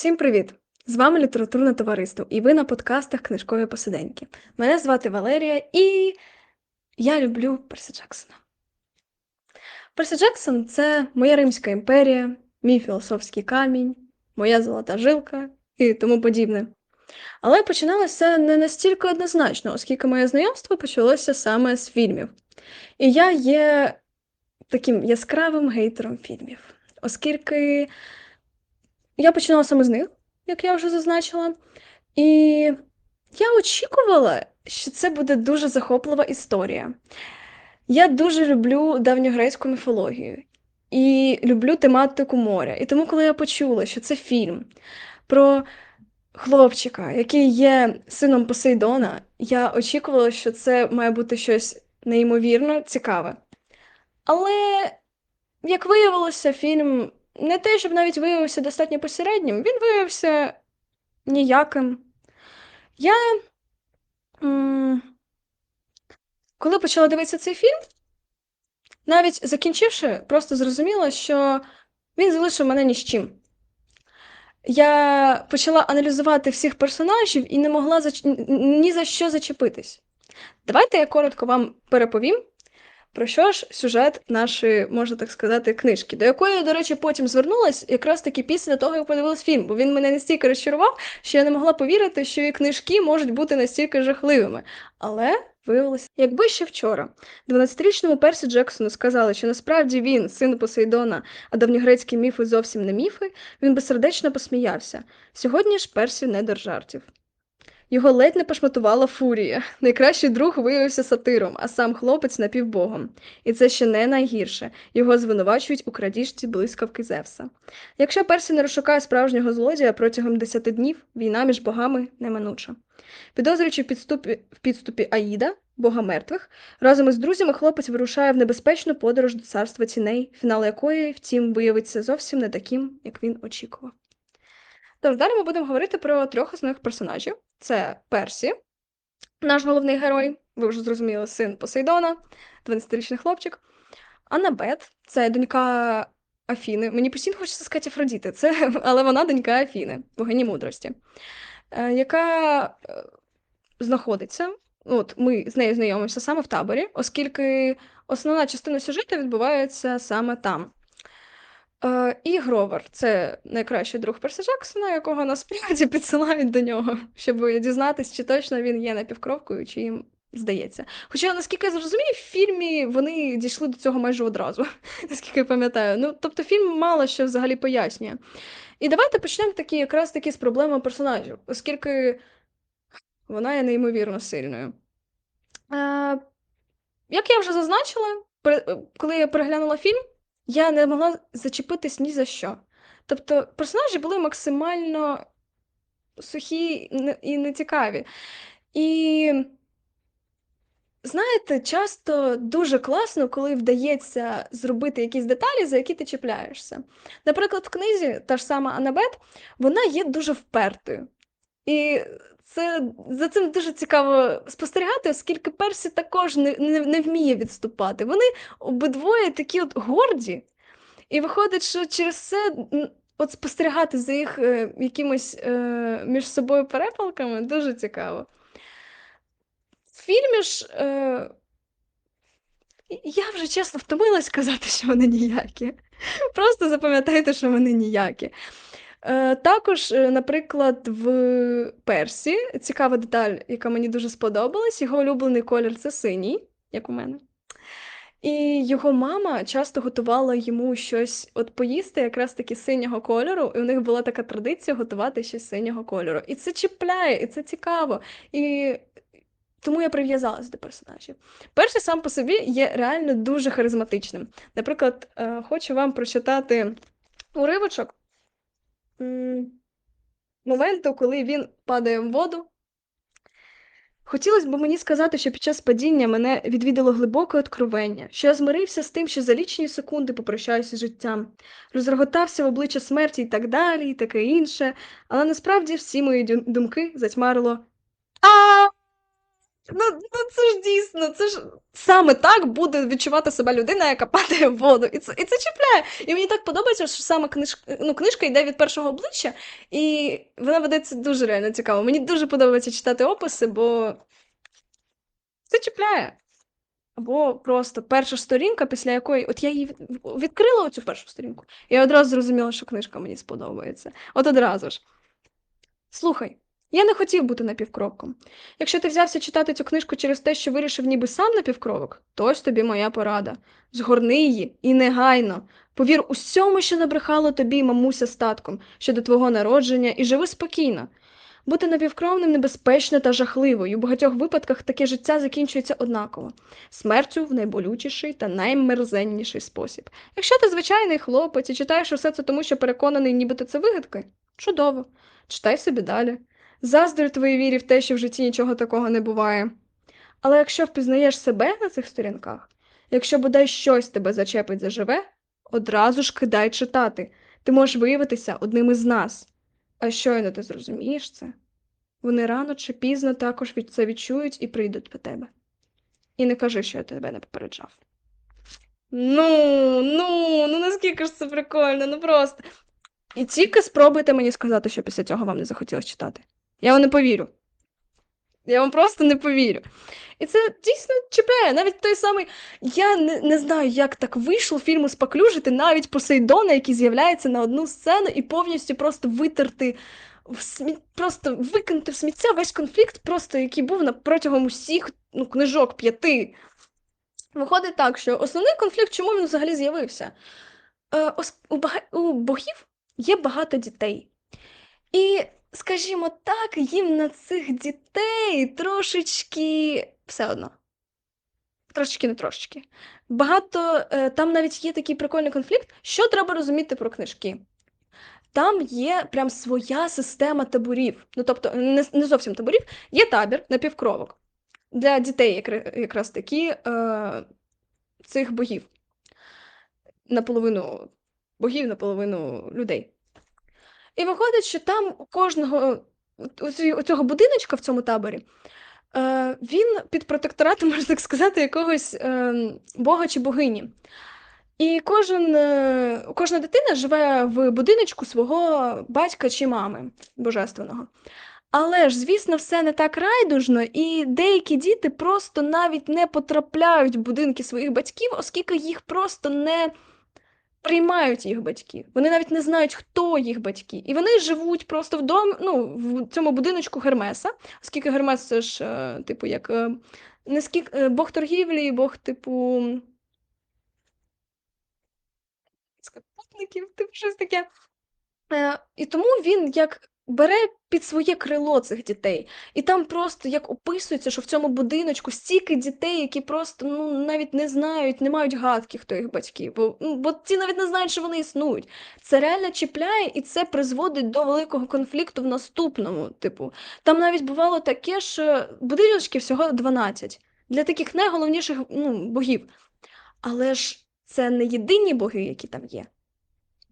Всім привіт! З вами літературне товариство, і ви на подкастах Книжкові посиденьки. Мене звати Валерія, і я люблю Персі Джексона. Персі Джексон це моя Римська імперія, мій філософський камінь, моя золота жилка і тому подібне. Але починалося не настільки однозначно, оскільки моє знайомство почалося саме з фільмів. І я є таким яскравим гейтером фільмів, оскільки я починала саме з них, як я вже зазначила. І я очікувала, що це буде дуже захоплива історія. Я дуже люблю давньогрецьку міфологію і люблю тематику моря. І тому, коли я почула, що це фільм про хлопчика, який є сином Посейдона, я очікувала, що це має бути щось неймовірно цікаве. Але, як виявилося, фільм не те, щоб навіть виявився достатньо посереднім, він виявився ніяким. Я, коли почала дивитися цей фільм, навіть закінчивши, просто зрозуміла, що він залишив мене ні з чим. Я почала аналізувати всіх персонажів і не могла зач... ні за що зачепитись. Давайте я коротко вам переповім, про що ж сюжет нашої, можна так сказати, книжки, до якої, я, до речі, потім звернулась якраз таки після того, як подивилась фільм, бо він мене настільки розчарував, що я не могла повірити, що і книжки можуть бути настільки жахливими. Але виявилося, якби ще вчора 12-річному Персі Джексону сказали, що насправді він син Посейдона, а давньогрецькі міфи зовсім не міфи, він би сердечно посміявся. Сьогодні ж Персі не до жартів. Його ледь не пошматувала фурія. Найкращий друг виявився сатиром, а сам хлопець напівбогом. І це ще не найгірше. Його звинувачують у крадіжці блискавки Зевса. Якщо Персі не розшукає справжнього злодія протягом 10 днів, війна між богами неминуча. Підозрюючи в підступі, в підступі Аїда, бога мертвих, разом із друзями хлопець вирушає в небезпечну подорож до царства тіней, фінал якої, втім, виявиться зовсім не таким, як він очікував. Тож далі ми будемо говорити про трьох основних персонажів: це Персі, наш головний герой, ви вже зрозуміли, син Посейдона, 12-річний хлопчик. Анабет це донька Афіни. Мені постійно хочеться сказати Афродіти, це, але вона донька Афіни, богині мудрості, е, яка е, знаходиться. От ми з нею знайомимося саме в таборі, оскільки основна частина сюжету відбувається саме там. Е, і Гровер це найкращий друг Перса Джексона, якого насправді підсилають до нього, щоб дізнатися, чи точно він є напівкровкою, чи їм здається. Хоча, наскільки я зрозумію, в фільмі вони дійшли до цього майже одразу, наскільки я пам'ятаю. Ну, тобто фільм мало що взагалі пояснює. І давайте почнемо такі, якраз таки з проблеми персонажів, оскільки вона є неймовірно сильною. Е, як я вже зазначила, коли я переглянула фільм, я не могла зачепитись ні за що. Тобто персонажі були максимально сухі і нецікаві. І знаєте, часто дуже класно, коли вдається зробити якісь деталі, за які ти чіпляєшся. Наприклад, в книзі та ж сама Анабет, вона є дуже впертою. І це за цим дуже цікаво спостерігати, оскільки Персі також не, не, не вміє відступати. Вони обидвоє такі от горді. І виходить, що через це от спостерігати за їх е, якимось е, між собою перепалками дуже цікаво. В фільмі ж е, я вже чесно втомилась казати, що вони ніякі. Просто запам'ятайте, що вони ніякі. Е, також, е, наприклад, в Персі цікава деталь, яка мені дуже сподобалась, його улюблений колір це синій, як у мене. І його мама часто готувала йому щось от поїсти, якраз таки синього кольору, і у них була така традиція готувати щось синього кольору. І це чіпляє, і це цікаво. І тому я прив'язалась до персонажів. Перший сам по собі є реально дуже харизматичним. Наприклад, е, хочу вам прочитати уривочок моменту, коли він падає в воду. Хотілося б мені сказати, що під час падіння мене відвідало глибоке откровення, що я змирився з тим, що за лічені секунди попрощаюся з життям, розреготався в обличчя смерті і так далі, і таке інше, але насправді всі мої думки затьмарило. А! Ну, ну це ж дійсно, це ж саме так буде відчувати себе людина, яка падає в воду. І це і це чіпляє. І мені так подобається, що саме книжка, ну, книжка йде від першого обличчя, і вона ведеться дуже реально цікаво. Мені дуже подобається читати описи, бо це чіпляє. Або просто перша сторінка, після якої от я її відкрила оцю першу сторінку, і я одразу зрозуміла, що книжка мені сподобається. От одразу ж. Слухай, я не хотів бути напівкровком. Якщо ти взявся читати цю книжку через те, що вирішив ніби сам напівкровок, то ось тобі моя порада. Згорни її і негайно. Повір усьому, що набрехало тобі, мамуся статком, щодо твого народження, і живи спокійно. Бути напівкровним небезпечно та жахливо, і у багатьох випадках таке життя закінчується однаково смертю в найболючіший та наймерзенніший спосіб. Якщо ти звичайний хлопець і читаєш усе це тому, що переконаний, нібито це вигадки, чудово, читай собі далі. Заздрю твоїй вірі в те, що в житті нічого такого не буває. Але якщо впізнаєш себе на цих сторінках, якщо бодай щось тебе зачепить заживе, одразу ж кидай читати. Ти можеш виявитися одним із нас. А щойно ти зрозумієш це, вони рано чи пізно також від це відчують і прийдуть по тебе. І не кажи, що я тебе не попереджав. Ну, ну, ну наскільки ж це прикольно, ну просто. І тільки спробуйте мені сказати, що після цього вам не захотілося читати. Я вам не повірю. Я вам просто не повірю. І це дійсно чіпляє. Навіть той самий. Я не не знаю, як так вийшло фільму споклюжити навіть Посейдона, який з'являється на одну сцену, і повністю просто витерти, в смі... просто викинути в сміття весь конфлікт, просто який був на протягом усіх ну, книжок п'яти. Виходить так, що основний конфлікт, чому він взагалі з'явився? Е, у, бага... у богів є багато дітей. І скажімо так, їм на цих дітей трошечки все одно. Трошечки не трошечки. Багато е, там навіть є такий прикольний конфлікт, що треба розуміти про книжки. Там є прям своя система таборів. Ну, тобто, не не зовсім таборів, є табір напівкровок для дітей, як, якраз такі е, цих богів. Наполовину богів, наполовину людей. І виходить, що там у кожного у цього будиночка в цьому таборі, е, він під протекторатом, можна так сказати, якогось е, бога чи богині. І кожен, е, кожна дитина живе в будиночку свого батька чи мами божественного. Але ж, звісно, все не так райдужно, і деякі діти просто навіть не потрапляють в будинки своїх батьків, оскільки їх просто не приймають їх батьки. Вони навіть не знають, хто їх батьки. І вони живуть просто в дом, ну, в цьому будиночку Гермеса, оскільки Гермес це ж, е, типу, як е, не скільки, е, Бог торгівлі, Бог, типу. Путників, типу, щось таке. І тому він як бере під своє крило цих дітей. І там просто як описується, що в цьому будиночку стільки дітей, які просто ну, навіть не знають, не мають гадки, хто їх батьки. Бо бо ті навіть не знають, що вони існують. Це реально чіпляє, і це призводить до великого конфлікту в наступному. Типу, там навіть бувало таке, що будиночки всього 12 для таких найголовніших ну, богів. Але ж це не єдині боги, які там є.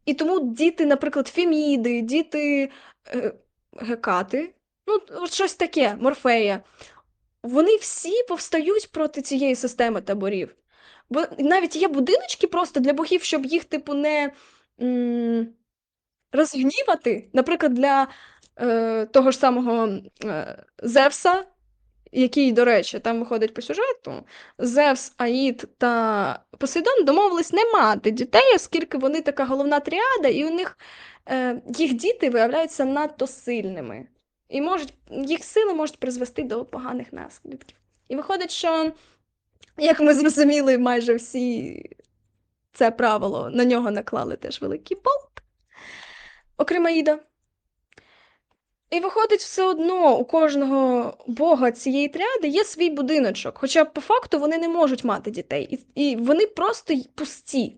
І тому діти, наприклад, Феміди, діти е, Гекати, ну, от щось таке, Морфея, вони всі повстають проти цієї системи таборів. Бо навіть є будиночки просто для богів, щоб їх, типу, не м розгнівати. Наприклад, для е, того ж самого е, Зевса який, до речі, там виходить по сюжету, Зевс, Аїд та Посейдон домовились не мати дітей, оскільки вони така головна тріада, і у них е, їх діти виявляються надто сильними. І можуть, їх сили можуть призвести до поганих наслідків. І виходить, що, як ми зрозуміли, майже всі це правило на нього наклали теж великий болт. Окрім Аїда. І виходить, все одно у кожного бога цієї тріади є свій будиночок. Хоча по факту вони не можуть мати дітей, і вони просто пусті.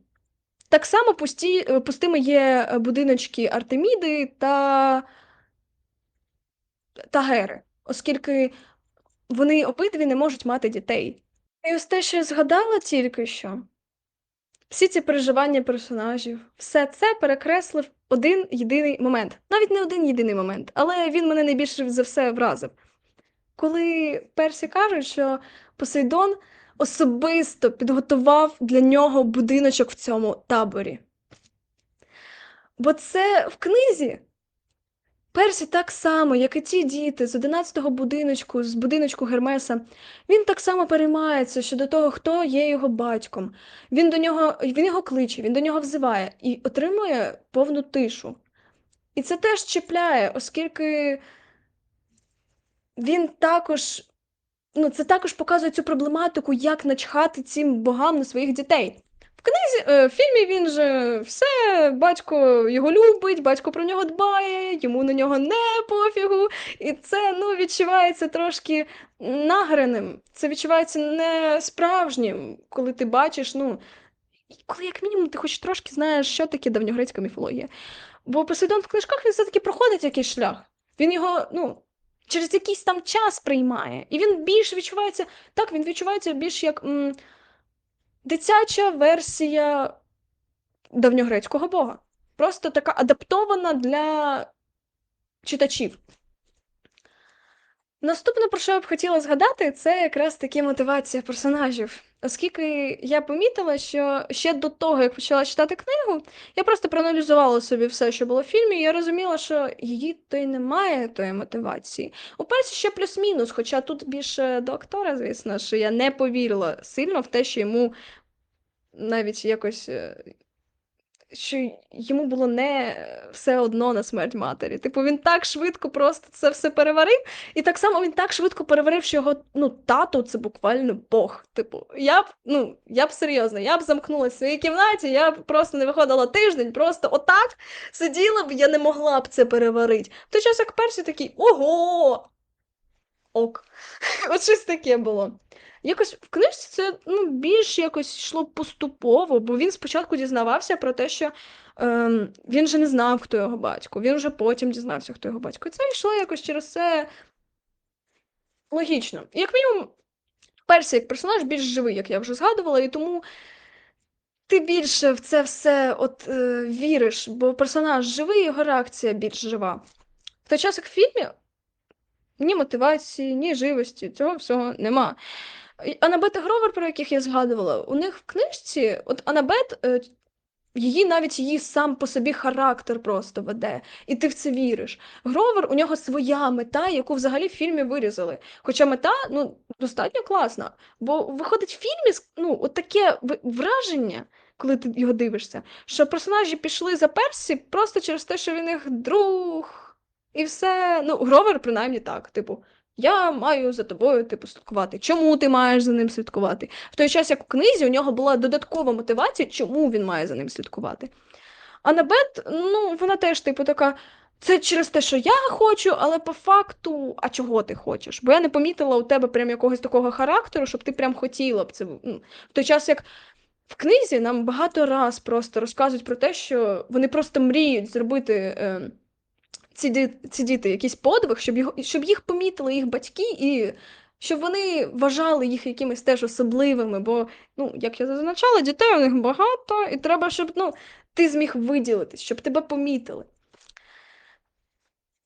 Так само пусті, е, пустими є е, будиночки Артеміди та та Гери, оскільки вони обидві не можуть мати дітей. І ось те, що я згадала тільки що, всі ці переживання персонажів, все це перекреслив один єдиний момент. Навіть не один єдиний момент, але він мене найбільше за все вразив. коли Персі кажуть, що Посейдон особисто підготував для нього будиночок в цьому таборі. Бо це в книзі Персі так само, як і ті діти з 11-го будиночку, з будиночку Гермеса, він так само переймається щодо того, хто є його батьком. Він до нього, він його кличе, він до нього взиває і отримує повну тишу. І це теж чіпляє, оскільки він також, ну, це також показує цю проблематику, як начхати цим богам на своїх дітей. В книзі, е, в фільмі він же все, батько його любить, батько про нього дбає, йому на нього не пофігу. І це ну, відчувається трошки награним. Це відчувається не справжнім, коли ти бачиш, ну, коли, як мінімум, ти хоч трошки знаєш, що таке давньогрецька міфологія. Бо Посейдон в книжках він все-таки проходить якийсь шлях. Він його, ну. Через якийсь там час приймає. І він більш відчувається. Так, він відчувається більш як м, дитяча версія давньогрецького бога. Просто така адаптована для читачів. Наступне, про що я б хотіла згадати, це якраз таки мотивація персонажів. Оскільки я помітила, що ще до того, як почала читати книгу, я просто проаналізувала собі все, що було в фільмі, і я розуміла, що її то й немає тої мотивації. У персі ще плюс-мінус, хоча тут більше до актора, звісно, що я не повірила сильно в те, що йому навіть якось. Е, Що йому було не все одно на смерть матері. Типу, він так швидко просто це все переварив, і так само він так швидко переварив, що його ну, тато це буквально Бог. Типу, я б, ну, я б серйозно, я б замкнулася в своїй кімнаті, я б просто не виходила тиждень, просто отак сиділа б, я не могла б це переварити. В той час, як перший такий ого! Ок. От щось таке було. Якось в книжці це ну, більш якось йшло поступово, бо він спочатку дізнавався про те, що ем, він же не знав, хто його батько. Він вже потім дізнався, хто його батько. І це йшло якось через це логічно. Як мінімум, Персі як персонаж більш живий, як я вже згадувала, і тому ти більше в це все от, е, віриш, бо персонаж живий, його реакція більш жива. В той час, як в фільмі, ні мотивації, ні живості, цього всього нема. Анабет і Гровер, про яких я згадувала, у них в книжці, от Анабет, е, її навіть її сам по собі характер просто веде, і ти в це віриш. Гровер, у нього своя мета, яку взагалі в фільмі вирізали. Хоча мета ну, достатньо класна. Бо виходить в фільмі ну, от таке враження, коли ти його дивишся, що персонажі пішли за Персі просто через те, що він їх друг. І все. Ну, Гровер, принаймні так. Типу, я маю за тобою типу, слідкувати. Чому ти маєш за ним слідкувати? В той час, як в книзі, у нього була додаткова мотивація, чому він має за ним слідкувати. Анабет, ну, вона теж, типу, така. Це через те, що я хочу, але по факту, а чого ти хочеш? Бо я не помітила у тебе прям якогось такого характеру, щоб ти прям хотіла б це. ну, В той час, як в книзі нам багато раз просто розказують про те, що вони просто мріють зробити. Ці, ці діти якийсь подвиг, щоб, його, щоб їх помітили їх батьки, і щоб вони вважали їх якимись теж особливими. Бо, ну, як я зазначала, дітей у них багато, і треба, щоб ну, ти зміг виділитись, щоб тебе помітили.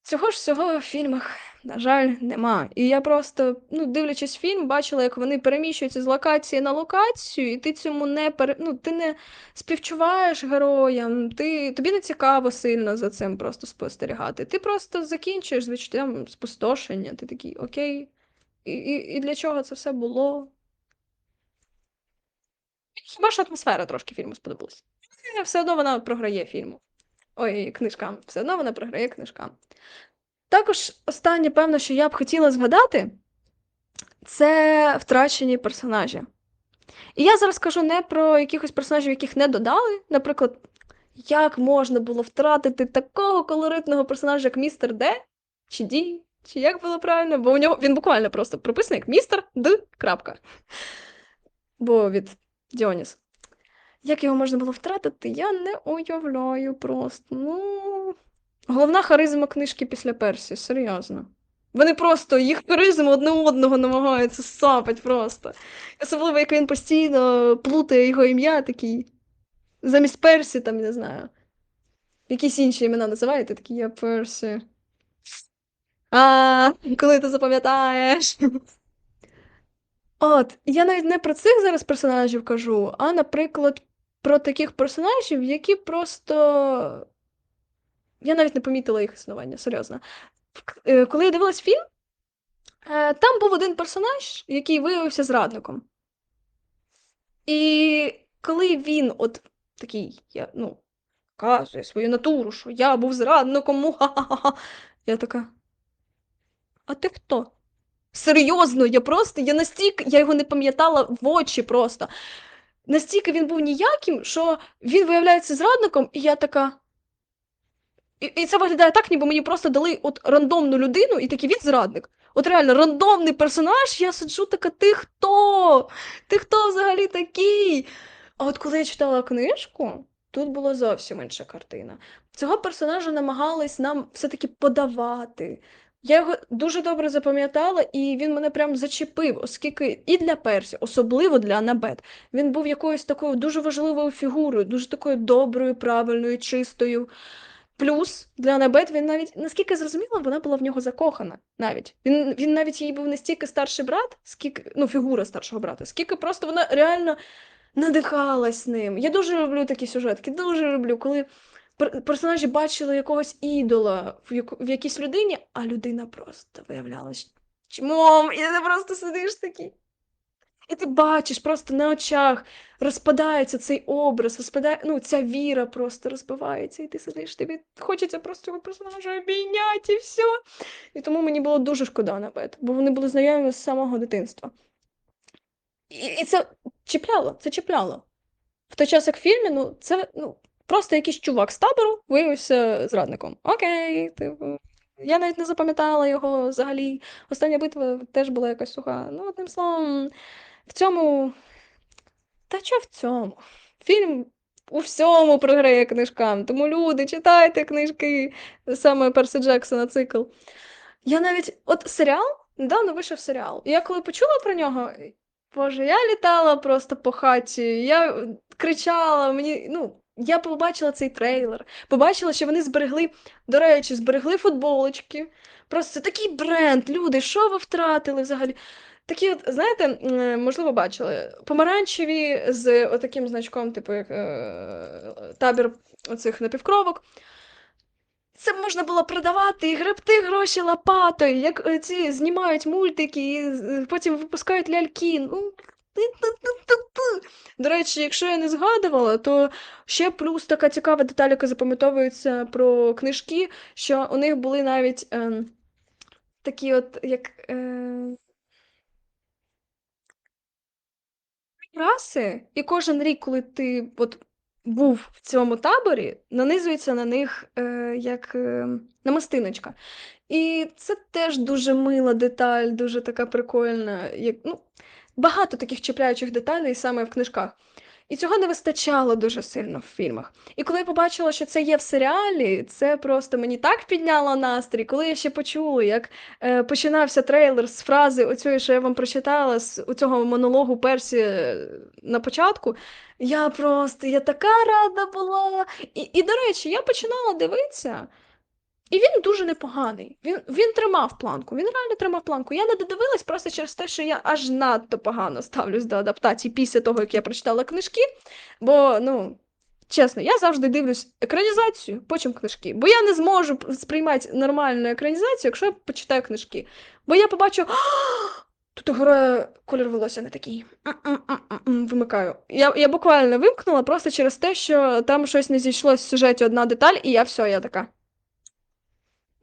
Цього ж всього в фільмах, на жаль, нема. І я просто, ну, дивлячись фільм, бачила, як вони переміщуються з локації на локацію, і ти цьому не пере... ну, ти не співчуваєш героям, ти... тобі не цікаво сильно за цим просто спостерігати. Ти просто закінчуєш з відчуттям спустошення. Ти такий, окей. І, і, і для чого це все було? Хіба що атмосфера трошки фільму сподобалась. Все одно вона програє фільму. Ой, книжкам. Все одно вона програє книжкам. Також останнє, певно, що я б хотіла згадати, це втрачені персонажі. І я зараз кажу не про якихось персонажів, яких не додали. Наприклад, як можна було втратити такого колоритного персонажа, як містер Д чи Ді, чи як було правильно, бо у нього він буквально просто прописаний як містер Д. крапка. Бо від Діоніс. Як його можна було втратити, я не уявляю просто. Ну, головна харизма книжки після Персі, серйозно. Вони просто їх харизму одне одного намагаються сапать просто. Особливо, як він постійно плутає його ім'я такий. Замість Персі, там, не знаю. Якісь інші імена називаєте, такі я Персі. А, коли ти запам'ятаєш. От, я навіть не про цих зараз персонажів кажу, а, наприклад, про таких персонажів, які просто. Я навіть не помітила їх існування, серйозно. Е, коли я дивилась фільм, е, там був один персонаж, який виявився зрадником. І коли він от такий, я, ну, показує свою натуру, що я був зрадником, муха-ха-ха, я така. А ти хто? Серйозно, я просто, я настільки, я його не пам'ятала в очі просто. Настільки він був ніяким, що він виявляється зрадником, і я така. І, це виглядає так, ніби мені просто дали от рандомну людину, і такий він зрадник. От реально рандомний персонаж, я сиджу така, ти хто? Ти хто взагалі такий? А от коли я читала книжку, тут була зовсім інша картина. Цього персонажа намагались нам все-таки подавати. Я його дуже добре запам'ятала, і він мене прям зачепив, оскільки і для Персі, особливо для Анабет, він був якоюсь такою дуже важливою фігурою, дуже такою доброю, правильною, чистою. Плюс для Анабет він навіть, наскільки зрозуміло, вона була в нього закохана навіть. Він він навіть їй був не стільки старший брат, скільки ну, фігура старшого брата, скільки просто вона реально надихалась ним. Я дуже люблю такі сюжетки, дуже люблю, коли персонажі бачили якогось ідола в, яку, в якійсь людині, а людина просто виявлялась чмом, і ти просто сидиш такий. І ти бачиш просто на очах розпадається цей образ, розпадає, ну, ця віра просто розбивається, і ти сидиш, тобі хочеться просто цього персонажа обійняти і все. І тому мені було дуже шкода на Бет, бо вони були знайомі з самого дитинства. І і це чіпляло, це чіпляло. В той час, як в фільмі, ну, це ну, просто якийсь чувак з табору виявився зрадником. Окей, типу. Я навіть не запам'ятала його взагалі. Остання битва теж була якась суха. Ну, одним словом, в цьому. Та що в цьому? Фільм у всьому програє книжкам. Тому люди, читайте книжки саме Перси Джексона цикл. Я навіть от серіал, недавно вийшов серіал. Я коли почула про нього, боже, я літала просто по хаті, я кричала, мені, ну. Я побачила цей трейлер, побачила, що вони зберегли, до речі, зберегли футболочки. Просто такий бренд, люди, що ви втратили взагалі? Такі, от, знаєте, можливо, бачили, помаранчеві з отаким значком, типу, як е, табір оцих напівкровок. Це можна було продавати і гребти гроші лопатою, як е, ці знімають мультики, і потім випускають ляльки. Ну, до речі, якщо я не згадувала, то ще плюс така цікава деталь, яка запам'ятовується про книжки, що у них були навіть е, такі от як. Е, Раси, і кожен рік, коли ти от був в цьому таборі, нанизується на них е, як е, намистиночка. І це теж дуже мила деталь, дуже така прикольна. Як, ну, Багато таких чіпляючих деталей саме в книжках. І цього не вистачало дуже сильно в фільмах. І коли я побачила, що це є в серіалі, це просто мені так підняло настрій. Коли я ще почула, як е, починався трейлер з фрази, оцієї, що я вам прочитала, з цього монологу Персі е, на початку, я просто я така рада була. І, і до речі, я починала дивитися. І він дуже непоганий. Він він тримав планку, він реально тримав планку. Я не додивилась просто через те, що я аж надто погано ставлюсь до адаптації після того, як я прочитала книжки. Бо, ну, чесно, я завжди дивлюсь екранізацію, потім книжки. Бо я не зможу сприймати нормальну екранізацію, якщо я почитаю книжки. Бо я побачу. Тут грає колір волосся не такий. Вимикаю. Я я буквально вимкнула просто через те, що там щось не зійшло в сюжеті одна деталь, і я все, я така.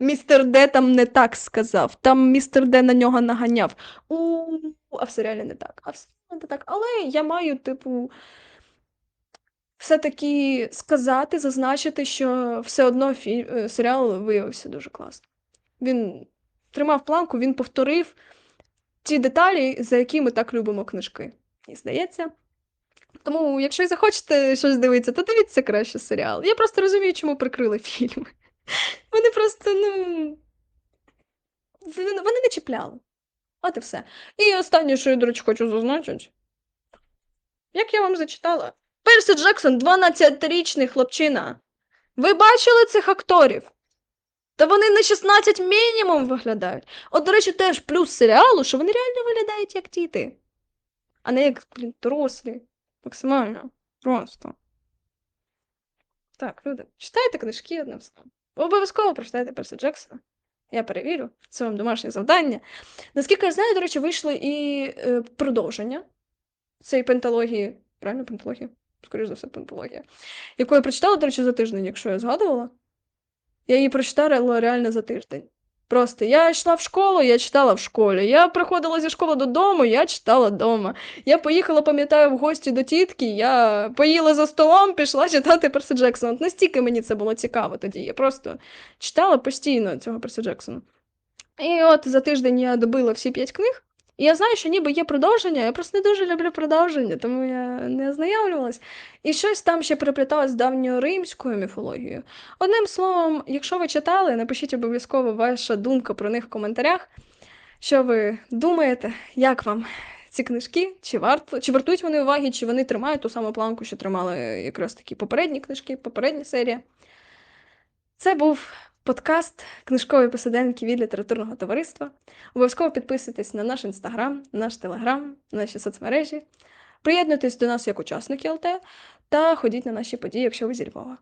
Містер Д там не так сказав. Там містер Д на нього наганяв. У, а в серіалі не так. А в серіалі не так. Але я маю, типу, все-таки сказати, зазначити, що все одно фі... Е, серіал виявився дуже класно. Він тримав планку, він повторив ті деталі, за які ми так любимо книжки. І здається. Тому, якщо захочете щось дивитися, то дивіться краще серіал. Я просто розумію, чому прикрили фільми. Вони просто, ну. Вони не чіпляли. От і все. І останнє, що я, до речі, хочу зазначити. Як я вам зачитала? Персі Джексон 12-річний хлопчина. Ви бачили цих акторів? Та вони на 16 мінімум виглядають. От, до речі, теж плюс серіалу, що вони реально виглядають як діти, а не як, блін, дорослі. Максимально. Просто. Так, люди, читайте книжки одним словом. Обов'язково прочитайте Перса Джексона. Я перевірю, це вам домашнє завдання. Наскільки я знаю, до речі, вийшло і е, продовження цієї пенталогії. Правильно, пенталогія? Скоріше за все, пенталогія. Яку я прочитала, до речі, за тиждень, якщо я згадувала. Я її прочитала реально за тиждень. Просто я йшла в школу, я читала в школі. Я приходила зі школи додому, я читала вдома. Я поїхала, пам'ятаю, в гості до тітки, я поїла за столом, пішла читати Перси Джексона. От настільки мені це було цікаво тоді. Я просто читала постійно цього Перси Джексона. І от за тиждень я добила всі п'ять книг. І я знаю, що ніби є продовження, я просто не дуже люблю продовження, тому я не ознайомлювалась. І щось там ще перепліталось з давньоримською міфологією. Одним словом, якщо ви читали, напишіть обов'язково ваша думка про них в коментарях. Що ви думаєте, як вам ці книжки? Чи варто, чи вартують вони уваги, чи вони тримають ту саму планку, що тримали якраз такі попередні книжки, попередня серія? Це був подкаст Книжкові посиденьки від літературного товариства. Обов'язково підписуйтесь на наш інстаграм, наш телеграм, наші соцмережі. Приєднуйтесь до нас як учасники ЛТ та ходіть на наші події, якщо ви зі Львова.